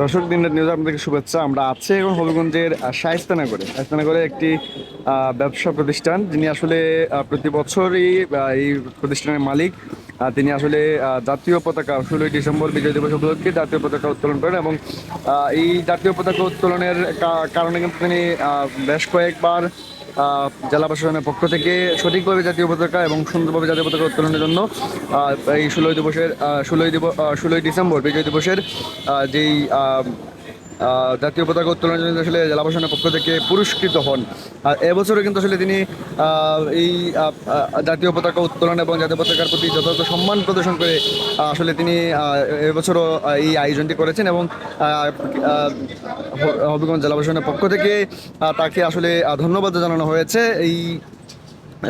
দর্শক দিনের নিউজ আপনাদেরকে শুভেচ্ছা। আমরা আছি এখন হবিগঞ্জের শায়স্তানগরে। শায়স্তানগরে একটি ব্যবসা প্রতিষ্ঠান। যিনি আসলে প্রতি বছরই এই প্রতিষ্ঠানের মালিক। তিনি আসলে জাতীয় পতাকা, ষোলোই ডিসেম্বর বিজয় দিবস উপলক্ষে জাতীয় পতাকা উত্তোলন করেন এবং এই জাতীয় পতাকা উত্তোলনের কারণে কিন্তু তিনি বেশ কয়েকবার জেলা প্রশাসনের পক্ষ থেকে সঠিকভাবে জাতীয় পতাকা এবং সুন্দরভাবে জাতীয় পতাকা উত্তোলনের জন্য এই ষোলোই দিবসের ষোলোই দিবস ষোলোই ডিসেম্বর বিজয় দিবসের যেই জাতীয় পতাকা উত্তোলনের জন্য আসলে জেলা প্রশাসনের পক্ষ থেকে পুরস্কৃত হন। আর এবছরও কিন্তু আসলে তিনি এই জাতীয় পতাকা উত্তোলন এবং জাতীয় পতাকার প্রতি যথাযথ সম্মান প্রদর্শন করে আসলে তিনি এবছরও এই আয়োজনটি করেছেন এবং হবিগঞ্জ জেলা প্রশাসনের পক্ষ থেকে তাকে আসলে ধন্যবাদ জানানো হয়েছে। এই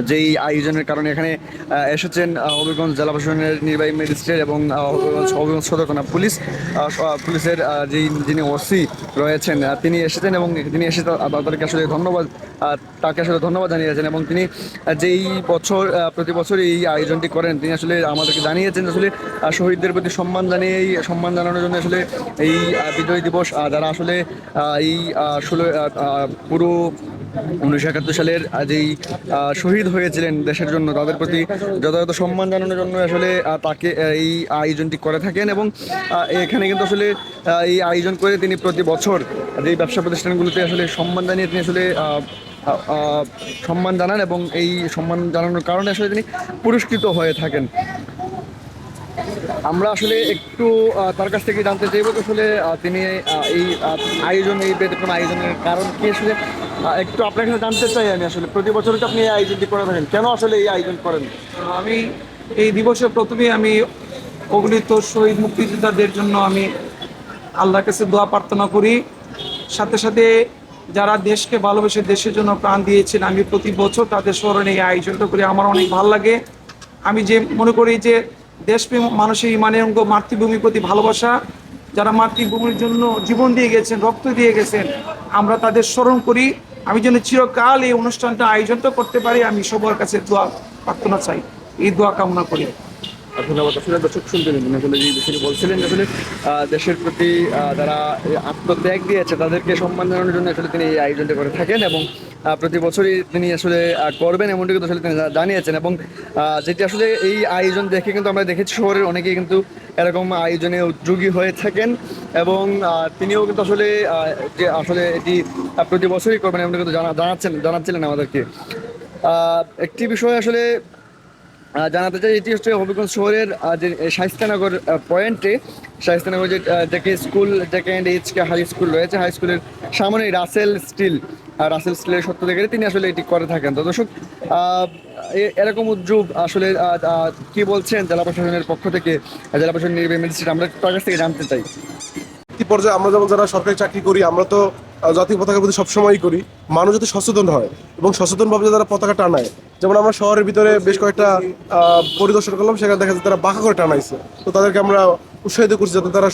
যেই আয়োজনের কারণে এখানে এসেছেন হবিগঞ্জ জেলা প্রশাসনের নির্বাহী ম্যাজিস্ট্রেট এবং হবিগঞ্জ হবিগঞ্জ সদর থানা পুলিশ পুলিশের যেই যিনি ওসি রয়েছেন তিনি এসেছেন এবং তিনি এসে তাদেরকে আসলে ধন্যবাদ তাকে আসলে ধন্যবাদ জানিয়েছেন এবং তিনি যেই বছর প্রতি বছর এই আয়োজনটি করেন তিনি আসলে আমাদেরকে জানিয়েছেন আসলে শহীদদের প্রতি সম্মান জানিয়ে এই সম্মান জানানোর জন্য আসলে এই বিজয় দিবস যারা আসলে এই আহ, পুরো উনিশশো একাত্তর সালের যেই শহীদ হয়েছিলেন দেশের জন্য। তাদের প্রতি যথাযথ সম্মান জানানোর জন্য আসলে তাকে এই আয়োজনটি করে থাকেন এবং এখানে কিন্তু আসলে এই আয়োজন করে তিনি প্রতি বছর যেই ব্যবসা প্রতিষ্ঠানগুলোতে আসলে সম্মান জানিয়ে তিনি আসলে সম্মান জানান এবং এই সম্মান জানানোর কারণে আসলে তিনি পুরস্কৃত হয়ে থাকেন। আমরা আসলে একটু তার কাছ থেকে জানতে চাইব আসলে তিনি এই আয়োজন, এই ব্যতিক্রম আয়োজনের কারণ কি আসলে? একটু আপনার কাছে জানতে চাই আমি আসলে, প্রতি বছর তো আপনি এই আয়োজনটি করে থাকেন। কেন আসলে এই আয়োজন করেন? আমি এই দিবসে প্রথমে আমি অগণিত শহীদ মুক্তিযোদ্ধাদের জন্য আমি আল্লাহর কাছে দোয়া প্রার্থনা করি। সাথে সাথে যারা দেশকে ভালোবেসে দেশের জন্য প্রাণ দিয়েছেন, আমি প্রতি বছর তাদের স্মরণে এই আয়োজনটা করি। আমার অনেক ভালো লাগে। আমি যে, মনে করি যে দেশপ্রেম মানুষের ইমানের অঙ্গ, মাতৃভূমির প্রতি ভালোবাসা, যারা মাতৃভূমির জন্য জীবন দিয়ে গেছেন, রক্ত দিয়ে গেছেন, আমরা তাদের স্মরণ করি। আমি যেন চিরকাল এই অনুষ্ঠানটা আয়োজন করতে পারি, আমি সবার কাছে দোয়া প্রার্থনা চাই। এই দোয়া কামনা করি। ধন্যবাদ। আসলে দর্শক শুনছিলেন আসলে যে বিষয়টি বলছিলেন আসলে দেশের প্রতি যারা আত্মত্যাগ দিয়েছে, তাদেরকে সম্মান জানানোর জন্য আসলে তিনি এই আয়োজনটি করে থাকেন এবং প্রতি বছরই তিনি আসলে করবেন এমনটি কিন্তু আসলে তিনি জানিয়েছেন এবং যেটি আসলে এই আয়োজন দেখে কিন্তু আমরা দেখেছি শহরের অনেকেই কিন্তু এরকম আয়োজনে উদ্যোগী হয়ে থাকেন এবং তিনিও কিন্তু আসলে যে আসলে এটি প্রতি বছরই করবেন এমনটি কিন্তু জানা, জানাচ্ছেন, জানাচ্ছিলেন আমাদেরকে। একটি বিষয় আসলে জানাতে চাই, এটি হচ্ছে হবিগঞ্জ শহরের যে শাহিস্তানগর পয়েন্টে। শাহিস্তানগর যে JK school JK and HK high school রয়েছে, হাই স্কুলের সামনে রাসেল স্টিল রাসেল স্টিলের সত্য থেকে তিনি আসলে এটি করে থাকেন। তো দর্শক এরকম উদ্যোগ আসলে কি বলছেন জেলা প্রশাসনের পক্ষ থেকে? জেলা প্রশাসন নির্বাহী ম্যাজিস্ট্রেট, আমরা তার কাছ থেকে জানতে চাই। পর্যায়ে আমরা যেমন যারা সরকারি চাকরি করি, আমরা তো জাতীয় পতাকার প্রতি সবসময়ই করি। মানুষ যাতে সচেতন হয় এবং সচেতনভাবে যাতে তারা পতাকা টানায়, যেমন আমরা শহরের ভিতরে বেশ কয়েকটা পরিদর্শন করলাম, সেখানে দেখা যাচ্ছে তারা বাঁকা করে টানাইছে। তো তাদেরকে আমরা উৎসাহিত করছি যাতে তারা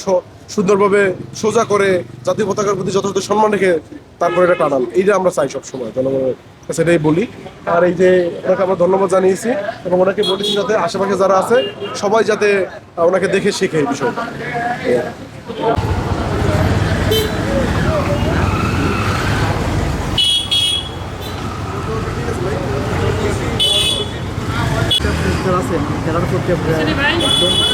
সুন্দরভাবে সোজা করে জাতীয় পতাকার প্রতি যথাযথ সম্মান রেখে তারপরে এটা টানান। এইটা আমরা চাই সবসময়, জনগণের কাছে এটাই বলি। আর এই যে ওনাকে আমরা ধন্যবাদ জানিয়েছি এবং ওনাকে বলেছি যাতে আশেপাশে যারা আছে, সবাই যাতে ওনাকে দেখে শেখে এই বিষয়টা। আছে যারা